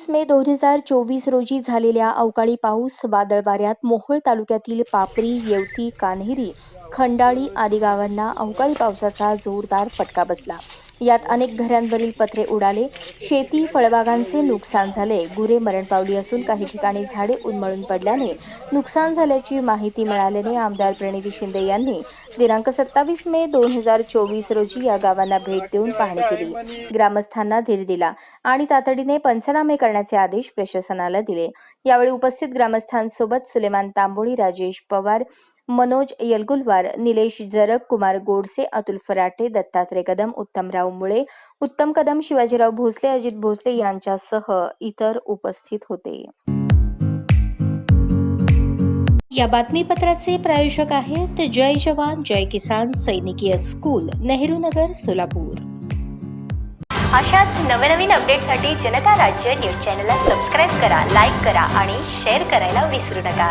सत्तावीस मे दोन हजार चोवीस रोजी झालेल्या अवकाळी पाऊस वादळ वाऱ्यात मोहोळ तालुक्यातील पापरी येवती कान्हेरी खंडाळी आदी गावांना अवकाळी पावसाचा जोरदार फटका बसला. यात अनेक घरांवरील पत्रे उडाले. शेती फळबागांचे नुकसान झाले. गुरे मरण पावली असून काही ठिकाणी झाडे उन्मळून पडल्याने नुकसान झाल्याची माहिती मिळाल्याने आमदार प्रणिती शिंदे यांनी दिनांक सत्तावीस मे दोन हजार चोवीस रोजी या गावांना भेट देऊन पाहणी केली. ग्रामस्थांना धीर दिला आणि तातडीने पंचनामे करण्याचे आदेश प्रशासनाला दिले. यावेळी उपस्थित ग्रामस्थांसोबत सुलेमान तांबोळी राजेश पवार मनोज यलगुलवार निलेश जरग कुमार गोडसे अतुल फराटे दत्तात्रय कदम उत्तमराव मुळे उत्तम कदम शिवाजीराव भोसले अजित भोसले यांच्यासह इतर उपस्थित होते. या बातमीपत्राचे प्रायोजक आहेत जय जवान जय किसान सैनिकीय स्कूल नेहरू नगर सोलापूर. अशाच नवनवीन अपडेटसाठी जनता राज्य न्यूज चॅनलला सबस्क्राईब करा लाईक करा आणि शेअर करायला विसरू नका.